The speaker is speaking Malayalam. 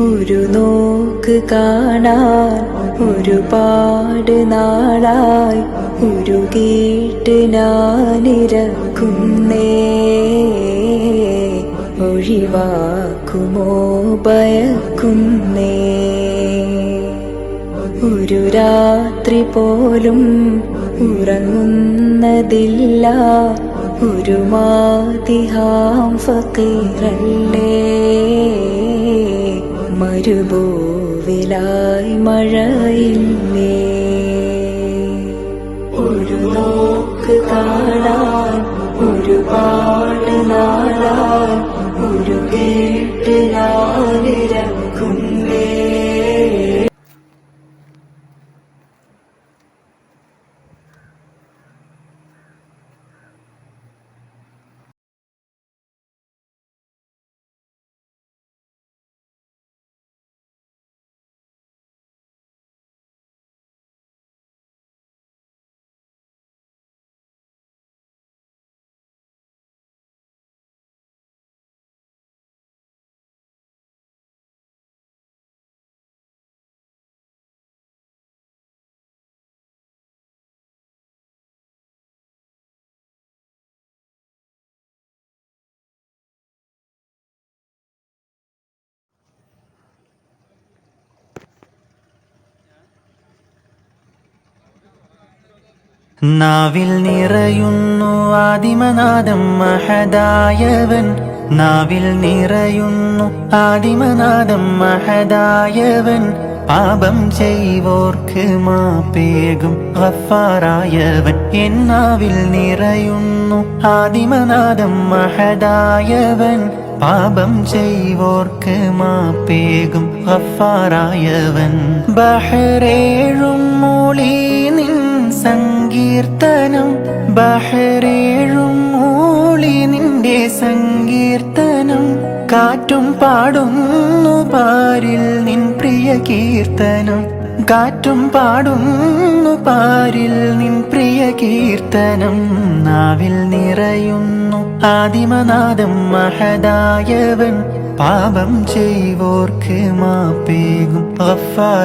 ഒരു നോക്ക് കാണാൻ ഒരുപാട് നാളായി. ഒരു കേട്ട് ഞാനിരക്കുന്നേ ഒഴിവാക്കുമോ ഭയക്കുന്നേ. ഒരു രാത്രി പോലും ഉറങ്ങുന്നതില്ല. ഒരു മാതിഹാം ഫക്കീറല്ലേ മരുഭൂവിലായി മഴയില്ലേ? ഒരു നോക്ക് കാണാൻ ഒരുപാട് നാളാൻ ഒരു കേട്ട് ഞാനിരക്കുന്നേ നാവിൽ നിറയുന്നു ആദിമനാദം മഹദായവൻ. നാവിൽ നിറയുന്നു ആദിമനാദം മഹദായവൻ. പാപം ചെയ്വോർക്ക് മാപ്പേകും ഗഫാറായവൻ. എന്നാവിൽ നിറയുന്നു ആദിമനാദം മഹദായവൻ. പാപം ചെയ്വോർക്ക് മാപ്പേകും ഗഫാറായവൻ. ബഹറേഴും മൂളി നിൻ സങ്കീർത്തനം. ബഹറേഴും മൂളി നിന്റെ സങ്കീർത്തനം. കാറ്റും പാടുന്നു പാരിൽ നിൻ പ്രിയ കീർത്തനം. കാറ്റും പാടുന്നു പാരിൽ നിൻ പ്രിയ കീർത്തനം. നാവിൽ നിറയുന്നു ആദിമനാദം മഹദായവൻ പാപം ചെയ്വോർക്ക് മാപ്പേകും ഗഫാറായവൻ